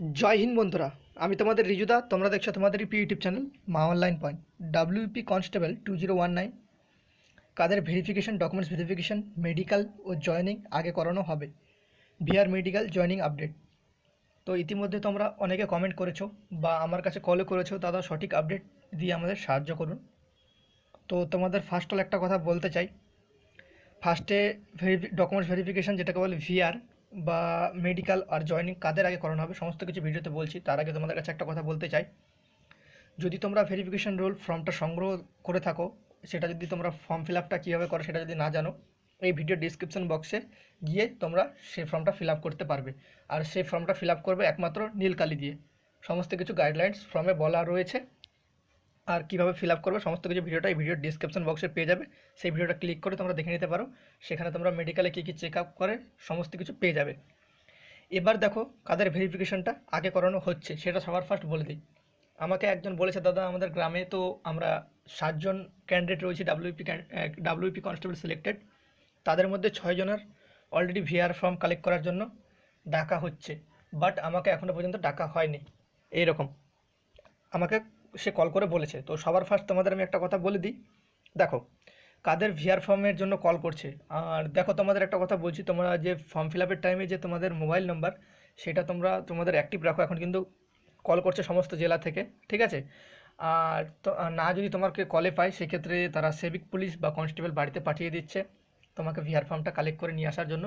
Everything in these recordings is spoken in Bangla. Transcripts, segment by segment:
জয় হিন্দ বন্ধুরা, আমি তোমাদের রিজুদা, তোমরা দেখছ তোমাদের E P YouTube channel Maa online point WP constable two zero one nine কাদের ভেরিফিকেশন ডকুমেন্টস ভেরিফিকেশন মেডিকেল ও জয়নিং আগে করানো হবে। বিহার মেডিকেল জয়নিং আপডেট তো ইতিমধ্যে তোমরা অনেকে কমেন্ট করেছ বা আমার কাছে কলও করেছ দাদা সঠিক আপডেট দিয়ে আমাদের সাহায্য করুন। তো তোমাদের ফার্স্ট অল একটা কথা বলতে চাই। ফার্স্টে ভেরিফি ডকুমেন্টস ভেরিফিকেশান যেটাকে বলে ভিআর বা মেডিকেল আর জয়েনিং কাদের আগে করানো হবে, সমস্ত কিছু ভিডিওতে বলছি। তার আগে তোমাদের কাছে একটা কথা বলতে চাই। যদি তোমরা ভেরিফিকেশন রোল ফর্মটা সংগ্রহ করে থাকো, সেটা যদি তোমরা ফর্ম ফিল আপটা কীভাবে করো সেটা যদি না জানো, এই ভিডিও ডিসক্রিপশন বক্সে গিয়ে তোমরা সেই ফর্মটা ফিল আপ করতে পারবে। আর সেই ফর্মটা ফিল আপ করবে একমাত্র নীল কালি দিয়ে। সমস্ত কিছু গাইডলাইন্স ফর্মে বলা রয়েছে। আর কীভাবে ফিল আপ করবে, সমস্ত কিছু ভিডিওটা এই ভিডিওর ডিসক্রিপশন বক্সে পেয়ে যাবে। সেই ভিডিওটা ক্লিক করে তোমরা দেখে নিতে পারো। সেখানে তোমরা মেডিকেলে কী কী চেক আপ করে, সমস্ত কিছু পেয়ে যাবে। এবার দেখো কাদের ভেরিফিকেশনটা আগে করানো হচ্ছে, সেটা সবার ফার্স্ট বলে দিই। আমাকে একজন বলেছে, দাদা, আমাদের গ্রামে তো আমরা সাতজন ক্যান্ডিডেট রয়েছে ডাব্লিউপি ডাব্লিউপি কনস্টেবল সিলেক্টেড তাদের মধ্যে ছয়জনের অলরেডি ভিআর ফর্ম কালেক্ট করার জন্য ডাকা হচ্ছে। বাট আমাকে এখনও পর্যন্ত ডাকা হয়নি। এইরকম। আমাকে সে কল করে বলেছে। তো সবার ফার্স্ট তোমাদের আমি একটা কথা বলে দিই। দেখো, কাদের ভিআর ফর্মের জন্য কল করছে? আর দেখো, তোমাদের একটা কথা বলছি, তোমরা যে ফর্ম ফিল আপের টাইমে যে তোমাদের মোবাইল নাম্বার সেটা তোমরা, তোমাদের অ্যাক্টিভ রাখো। এখন কিন্তু কল করছে সমস্ত জেলা থেকে, ঠিক আছে? আর তো না যদি তোমাকে কলে পায়, সেক্ষেত্রে তারা সিভিক পুলিশ বা কনস্টেবল বাড়িতে পাঠিয়ে দিচ্ছে, তোমাকে ভিআর ফর্মটা কালেক্ট করে নিয়ে আসার জন্য।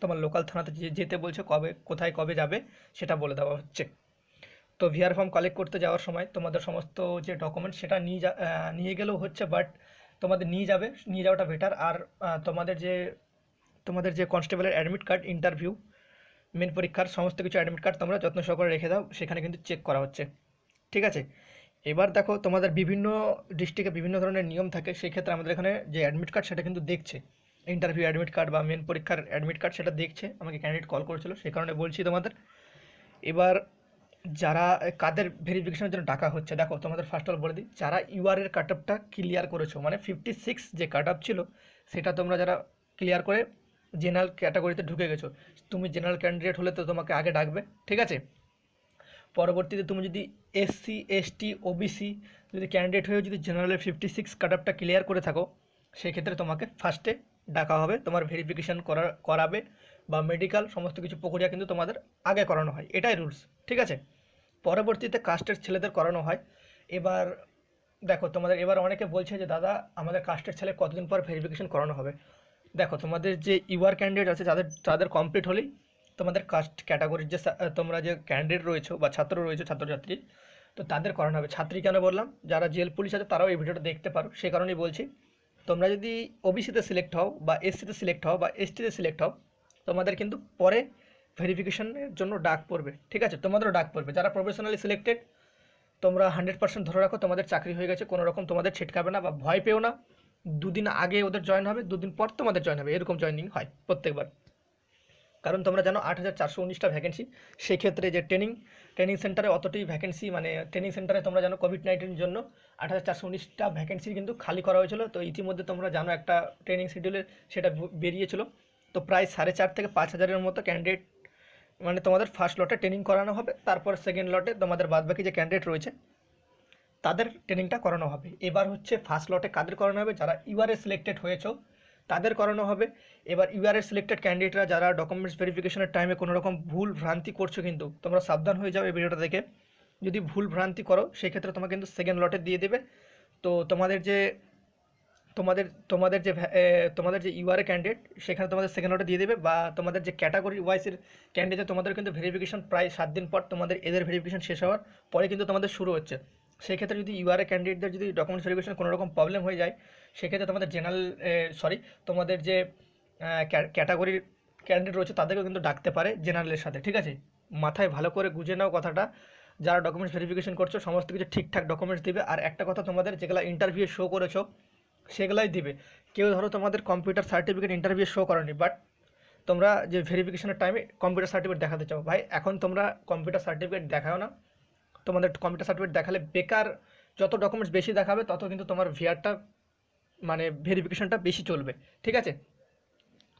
তোমার লোকাল থানাতে যেতে বলছে কবে, কোথায় কবে যাবে, সেটা বলে দেওয়া হচ্ছে। তো ভিআর ফর্ম কালেক্ট করতে যাওয়ার সময় তোমাদের সমস্ত যে ডকুমেন্ট সেটা নিয়ে যা নিয়ে গেলেও হচ্ছে বাট তোমাদের নিয়ে যাবে, নিয়ে যাওয়াটা বেটার আর তোমাদের যে তোমাদের যে কনস্টেবলের অ্যাডমিট কার্ড ইন্টারভিউ মেন পরীক্ষার সমস্ত কিছু অ্যাডমিট কার্ড তোমরা যত্ন সহকারে রেখে দাও, সেখানে কিন্তু চেক করা হচ্ছে। ঠিক আছে? এবার দেখো, তোমাদের বিভিন্ন ডিস্ট্রিক্টে বিভিন্ন ধরনের নিয়ম থাকে, সেই ক্ষেত্রে আমাদের এখানে যে অ্যাডমিট কার্ড সেটা কিন্তু দেখছে। ইন্টারভিউ অ্যাডমিট কার্ড বা মেন পরীক্ষার অ্যাডমিট কার্ড সেটা দেখছে, আমাকে ক্যান্ডিডেট কল করেছিল সেই কারণে বলছি তোমাদের। এবার যারা কাদের ভেরিফিকেশনের জন্য ডাকা হচ্ছে, দেখো তোমাদের ফার্স্ট অল বলে দিই, যারা ইউআর এর কাট আপটা ক্লিয়ার করেছ মানে ফিফটি সিক্স যে কাট আপ ছিল, সেটা তোমরা যারা ক্লিয়ার করে জেনারেল ক্যাটাগরিতে ঢুকে গেছো, তুমি জেনারেল ক্যান্ডিডেট হলে তো তোমাকে আগে ডাকবে, ঠিক আছে? পরবর্তীতে তুমি যদি এসসি এসটি ওবিসি যদি ক্যান্ডিডেট হয়েও যদি জেনারেলের ফিফটি সিক্স কাট আপটা ক্লিয়ার করে থাকো, সেক্ষেত্রে তোমাকে ফার্স্টে ডাকা হবে, তোমার ভেরিফিকেশন করা, করাবে বা মেডিকেল সমস্ত কিছু প্রক্রিয়া কিন্তু তোমাদের আগে করানো হয়, এটাই রুলস ঠিক আছে? পরবর্তীতে কাস্টের ছেলেদের করানো হয়। এবার দেখো, তোমাদের এবার অনেকে বলছে যে, দাদা, আমাদের কাস্টের ছেলে কতদিন পর ভেরিফিকেশান করানো হবে? দেখো, তোমাদের যে ইউআর ক্যান্ডিডেট আছে তাদের তাদের কমপ্লিট হলেই তোমাদের কাস্ট ক্যাটাগরির যে তোমরা যে ক্যান্ডিডেট রয়েছো বা ছাত্র রয়েছো, ছাত্রছাত্রী, তো তাদের করানো হবে। ছাত্রী কেন বললাম? যারা জেল পুলিশ আছে, তারাও এই ভিডিওটা দেখতে পারো। সে কারণেই বলছি তোমরা যদি ওবিসিতে সিলেক্ট হও বা এসসিতে সিলেক্ট হও বা এসটিতে সিলেক্ট হও, তোমাদের কিন্তু পরে ভেরিফিকেশনের জন্য ডাক পড়বে, ঠিক আছে? তোমাদেরও ডাক পড়বে। যারা প্রফেশনালি সিলেক্টেড তোমরা হান্ড্রেড পার্সেন্ট ধরে রাখো, তোমাদের চাকরি হয়ে গেছে, কোনো রকম তোমাদের ছিটকাবে না বা ভয় পেও না। দুদিন আগে ওদের জয়েন হবে, দুদিন পর তোমাদের জয়েন হবে, এরকম জয়েনিং হয় প্রত্যেকবার। কারণ তোমরা জানো আট হাজার চারশো উনিশটা ভ্যাকেন্সি সেই ক্ষেত্রে যে ট্রেনিং ট্রেনিং সেন্টারে অতটি ভ্যাকেন্সি মানে ট্রেনিং সেন্টারে তোমরা জানো কোভিড নাইন্টিনের জন্য আট হাজার চারশো উনিশটা ভ্যাকেন্সি কিন্তু খালি করা হয়েছিল। তো ইতিমধ্যে তোমরা জানো একটা ট্রেনিং শিডিউলে সেটা বেরিয়েছিল। তো প্রায় সাড়ে চার থেকে পাঁচ হাজারের মতো ক্যান্ডিডেট মানে তোমাদের ফার্স্ট লটে ট্রেনিং করানো হবে, তারপর সেকেন্ড লটে তোমাদের বাদবাকি যে ক্যান্ডিডেট রয়েছে, তাদের ট্রেনিংটা করানো হবে। এবার হচ্ছে ফার্স্ট লটে কাদের করানো হবে? যারা ইউআরএ সিলেক্টেড হয়েছো তাদের করানো হবে। এবার ইউআরএ সিলেক্টেড ক্যান্ডিডেটরা যারা ডকুমেন্টস ভেরিফিকেশনের টাইমে কোনো রকম ভুল ভ্রান্তি করছ কিন্তু, তোমরা সাবধান হয়ে যাও এই ভিডিওটা দেখে। যদি ভুল ভ্রান্তি করো, সেক্ষেত্রে তোমাকে কিন্তু সেকেন্ড লটে দিয়ে দেবে। তো তোমাদের যে, তোমাদের তোমাদের যে তোমাদের যে ইউআরএ ক্যান্ডিডেট সেখানে তোমাদের সেকেন্ড লটে দিয়ে দেবে বা তোমাদের যে ক্যাটাগরি ওয়াইসের ক্যান্ডিডেট তোমাদের কিন্তু ভেরিফিকেশন প্রায় সাত দিন পর তোমাদের এদের ভেরিফিকেশন শেষ হওয়ার পরে কিন্তু তোমাদের শুরু হচ্ছে। সেক্ষেত্রে যদি ইউআরএ ক্যান্ডিডেটদের যদি ডকুমেন্টস ভেরিফিকেশন কোনো রকম প্রবলেম হয়ে যায়, সেক্ষেত্রে তোমাদের জেনারেল সরি তোমাদের যে ক্যাটাগরির ক্যান্ডিডেট রয়েছে তাদেরকেও কিন্তু ডাকতে পারে জেনারেলের সাথে, ঠিক আছে? মাথায় ভালো করে গুঁজে নাও কথাটা। যারা ডকুমেন্টস ভেরিফিকেশন করছ, সমস্ত কিছু ঠিকঠাক ডকুমেন্টস দিবে। আর একটা কথা তোমাদের যেগুলো ইন্টারভিউ শো করেছ, সেগুলাই দিবে। কেউ ধরো তোমাদের কম্পিউটার সার্টিফিকেট ইন্টারভিউ শো করেনি বাট তোমরা যে ভেরিফিকেশনের টাইমে কম্পিউটার সার্টিফিকেট দেখাতে চাও। ভাই, এখন তোমরা কম্পিউটার সার্টিফিকেট দেখাও না। তোমাদের কম্পিউটার সার্টিফিকেট দেখালে বেকার যত ডকুমেন্টস বেশি দেখাবে, তত কিন্তু তোমার ভিআরটা মানে ভেরিফিকেশনটা বেশি চলবে। ঠিক আছে?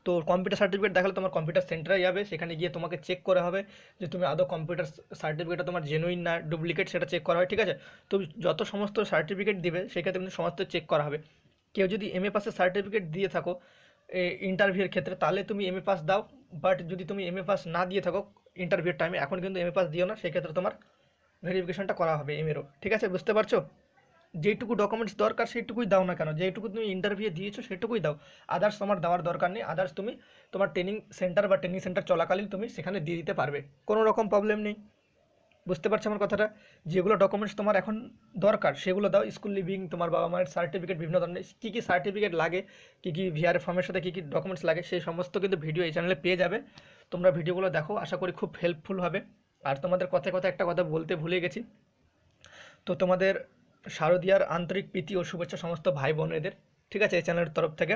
তো কম্পিউটার সার্টিফিকেট দেখালে তোমার কম্পিউটার সেন্টারে যাবে, সেখানে গিয়ে তোমাকে চেক করা হবে যে তুমি আদৌ কম্পিউটার সার্টিফিকেটটা তোমার জেনুইন না ডুপ্লিকেট সেটা চেক করা হয়, ঠিক আছে? তো যত সমস্ত সার্টিফিকেট দিবে, সেক্ষেত্রে কিন্তু সমস্ত চেক করা হবে। কেউ যদি এম এ পাসের সার্টিফিকেট দিয়ে থাকো ইন্টারভিউয়ের ক্ষেত্রে, তাহলে তুমি এম এ পাস দাও বাট যদি তুমি এম এ পাস না দিয়ে থাকো ইন্টারভিউর টাইমে এখন কিন্তু এম এ পাস দিও না, সেক্ষেত্রে তোমার ভেরিফিকেশনটা করা হবে এম এরও ঠিক আছে, বুঝতে পারছ? যেটুকু ডকুমেন্টস দরকার সেইটুকুই দাও না কেন? যেটুকু তুমি ইন্টারভিউ দিয়েছ সেটুকুই দাও। আদার্স তোমার দেওয়ার দরকার নেই। আদার্স তুমি তোমার ট্রেনিং সেন্টার বা ট্রেনিং সেন্টার চলাকালীন তুমি সেখানে দিয়ে দিতে পারবে। কোনো রকম প্রবলেম নেই। বুঝতে পারছ আমার কথাটা? যেগুলো ডকুমেন্টস তোমার এখন দরকার, সেগুলো দাও। স্কুল লিভিং তোমার বাবা মায়ের সার্টিফিকেট বিভিন্ন ধরনের কী কী সার্টিফিকেট লাগে, কী কী ভিআর ফর্মের সাথে কী কী ডকুমেন্টস লাগে, সেই সমস্ত কিন্তু ভিডিও এই চ্যানেলে পেয়ে যাবে। তোমরা ভিডিওগুলো দেখো। আশা করি খুব হেল্পফুল হবে। আর তোমাদের কথায় কথা একটা কথা বলতে ভুলে গেছি। তো তোমাদের শারদীয়ার আন্তরিক প্রীতি ও শুভেচ্ছা সমস্ত ভাই বোনেদের ঠিক আছে, এই চ্যানেলের তরফ থেকে।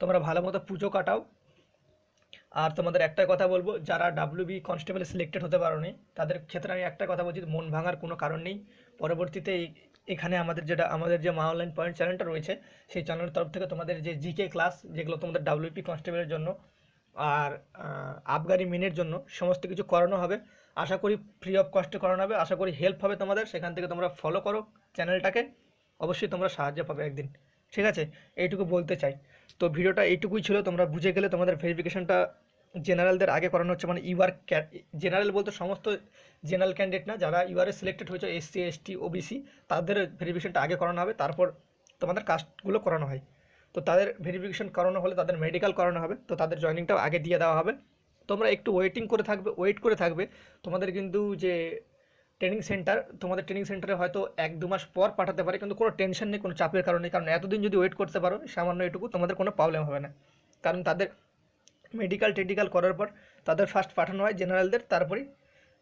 তোমরা ভালো মতো পুজো কাটাও। আর তোমাদের একটাই কথা বলব, যারা ডাব্লিউবি কনস্টেবল সিলেক্টেড হতে পারো পারোনি, তাদের ক্ষেত্রে আমি একটা কথা বলছি, মন ভাঙার কোনো কারণ নেই। পরবর্তীতে এখানে আমাদের যেটা, আমাদের যে মা অনলাইন পয়েন্ট চ্যানেলটা রয়েছে, সেই চ্যানেলের তরফ থেকে তোমাদের যে জিকে ক্লাস যেগুলো তোমাদের ডাব্লিউপি কনস্টেবলের জন্য, আর আবগারি মিনের জন্য, সমস্ত কিছু করানো হবে। আশা করি ফ্রি অফ কস্টে করানো হবে। আশা করি হেল্প হবে তোমাদের। সেখান থেকে তোমরা ফলো করো চ্যানেলটাকে অবশ্যই তোমরা সাহায্য পাবে একদিন। ঠিক আছে? এইটুকু বলতে চাই। তো ভিডিওটা এইটুকুই ছিল। তোমরা বুঝে গেলে তোমাদের ভেরিফিকেশনটা জেনারেলদের আগে করানো হচ্ছে। মানে ইউআর জেনারেল বলতে সমস্ত জেনারেল ক্যান্ডিডেট না, যারা ইউআরএ সিলেক্টেড হয়েছে এসসি এসটি ওবিসি তাদের ভেরিফিকেশনটা আগে করানো হবে। তারপর তোমাদের কাস্টগুলো করানো হয়। তো তাদের ভেরিফিকেশন করানো হলে তাদের মেডিকেল করানো হবে। তো তাদের জয়নিংটাও আগে দিয়ে দেওয়া হবে। তোমরা একটু ওয়েটিং করে থাকবে ওয়েট করে থাকবে। তোমাদের কিন্তু যে ট্রেনিং সেন্টার তোমাদের ট্রেনিং সেন্টারে হয়তো এক, দু মাস পর পাঠাতে পারে, কিন্তু কোনো টেনশন নেই, কোনো চাপের কারণে কারণ এতদিন যদি ওয়েট করতে পারো, সামান্য এটুকু তোমাদের কোনো প্রবলেম হবে না। কারণ তাদের মেডিকেল টেডিকেল করার পর তাদের ফার্স্ট পাঠানো হয় জেনারেলদের তারপরেই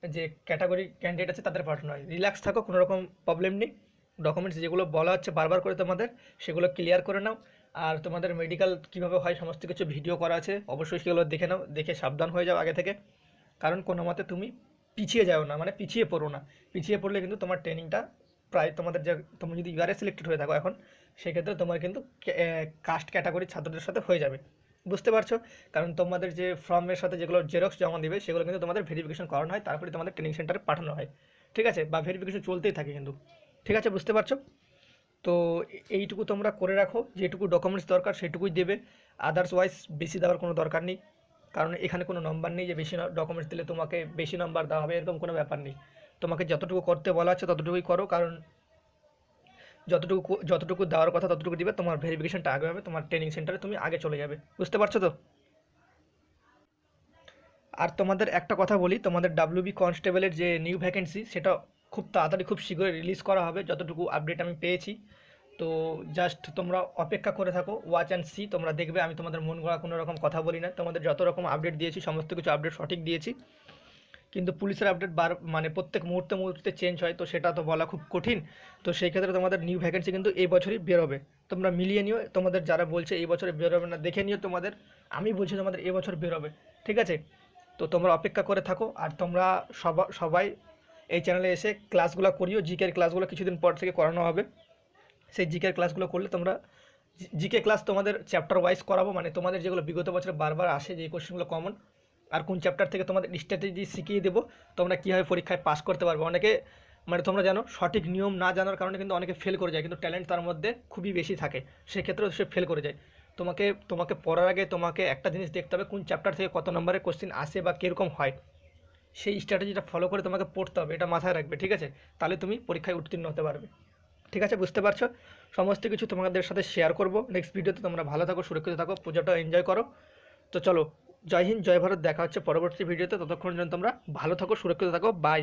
যে ক্যাটাগরি ক্যান্ডিডেট আছে তাদের পাঠানো হয়। রিল্যাক্স থাকো, কোনো রকম প্রবলেম নেই। ডকুমেন্টস যেগুলো বলা হচ্ছে বারবার করে তোমাদের, সেগুলো ক্লিয়ার করে নাও। আর তোমাদের মেডিকেল কীভাবে হয়, সমস্ত কিছু ভিডিও করা আছে। অবশ্যই সেগুলো দেখে নাও, দেখে সাবধান হয়ে যাও আগে থেকে। কারণ কোনো মতে তুমি পিছিয়ে যাও না মানে পিছিয়ে পড়ো না। পিছিয়ে পড়লে কিন্তু তোমার ট্রেনিংটা প্রায় তোমাদের যে, তুমি যদি ইউআরএ সিলেক্টেড হয়ে থাকো এখন, সেক্ষেত্রে তোমার কিন্তু কাস্ট ক্যাটাগরির ছাত্রদের সাথে হয়ে যাবে। বুঝতে পারছ? কারণ তোমাদের যে ফর্মের সাথে যেগুলো জেরক্স জমা দিবে, সেগুলো কিন্তু তোমাদের ভেরিফিকেশন করানো হয়, তারপরে তোমাদের ট্রেনিং সেন্টারে পাঠানো হয়। ঠিক আছে? বা ভেরিফিকেশন চলতেই থাকে কিন্তু। ঠিক আছে? বুঝতে পারছ? তো এইটুকু তোমরা করে রাখো, যেটুকু ডকুমেন্টস দরকার সেটুকুই দেবে। আদার্স ওয়াইজ বেশি দেওয়ার কোনো দরকার নেই, কারণ এখানে কোনো নম্বর নেই যে বেশি ডকুমেন্টস দিলে তোমাকে বেশি নম্বর দেওয়া হবে, এরকম কোনো ব্যাপার নেই। তোমাকে যতটুকু করতে বলা আছে ততটুকুই করো, কারণ যতটুকু যতটুকু দেওয়ার কথা ততটুকু দিবে, তোমার ভেরিফিকেশনটা আগে হবে, তোমার ট্রেনিং সেন্টারে তুমি আগে চলে যাবে। বুঝতে পারছ তো? আর তোমাদের একটা কথা বলি, তোমাদের ডাব্লিউবি কনস্টেবলের যে নিউ ভ্যাকেন্সি সেটা খুব তাড়াতাড়ি, খুব শীঘ্রই রিলিজ করা হবে, যতটুকু আপডেট আমি পেয়েছি। তো জাস্ট তোমরা অপেক্ষা করে থাকো ওয়াচ অ্যান্ড সি তোমরা দেখবে, আমি তোমাদের মন গড়া কোনো রকম কথা বলি না। তোমাদের যত রকম আপডেট দিয়েছি, সমস্ত কিছু আপডেট সঠিক দিয়েছি। কিন্তু পুলিশের আপডেট বার মানে প্রত্যেক মুহূর্তে মুহূর্তে চেঞ্জ হয়, তো সেটা তো বলা খুব কঠিন। তো সেই ক্ষেত্রে তোমাদের নিউ ভ্যাকেন্সি কিন্তু এই বছরই বেরোবে। তোমরা মিলিয়ে নিও, তোমাদের যারা বলছে এই বছরে বেরোবে না, দেখে নিও তোমাদের। আমি বলছি তোমাদের এই বছর বেরোবে, ঠিক আছে? তো তোমরা অপেক্ষা করে থাকো, আর তোমরা সবা, সবাই এই চ্যানেলে এসে ক্লাসগুলো করিও জিকের ক্লাসগুলো কিছুদিন পর থেকে করানো হবে। সেই জিকের ক্লাসগুলো করলে তোমরা জিকে ক্লাস তোমাদের চ্যাপ্টার ওয়াইজ করাবো মানে তোমাদের যেগুলো বিগত বছরে বারবার আসে যে কোশ্চেনগুলো কমন আর কোন চ্যাপ্টার থেকে তোমাদের স্ট্র্যাটেজি শিখিয়ে দেবো, তোমরা কীভাবে পরীক্ষায় পাস করতে পারবে। অনেকে মানে তোমরা জানো, সঠিক নিয়ম না জানার কারণে কিন্তু অনেকে ফেল করে যায়, কিন্তু ট্যালেন্ট তার মধ্যে খুবই বেশি থাকে, সেক্ষেত্রেও সে ফেল করে যায়। তোমাকে তোমাকে পড়ার আগে তোমাকে একটা জিনিস দেখতে হবে, কোন চ্যাপ্টার থেকে কত নম্বরের কোশ্চেন আসে বা কীরকম হয়। সেই স্ট্র্যাটেজিটা ফলো করে তোমাকে পড়তে হবে, এটা মাথায় রাখবে, ঠিক আছে? তাহলে তুমি পরীক্ষায় উত্তীর্ণ হতে পারবে। ঠিক আছে? বুঝতে পারছ? সমস্ত কিছু তোমাদের সাথে শেয়ার করব। নেক্সট ভিডিওতে তোমরা ভালো থাকো, সুরক্ষিত থাকো, পুজোটা এনজয় করো। তো চলো, জয় হিন্দ, জয় ভারত, দেখা হচ্ছে পরবর্তী ভিডিওতে ততক্ষণ যেন তোমরা ভালো থাকো, সুরক্ষিত থাকো বাই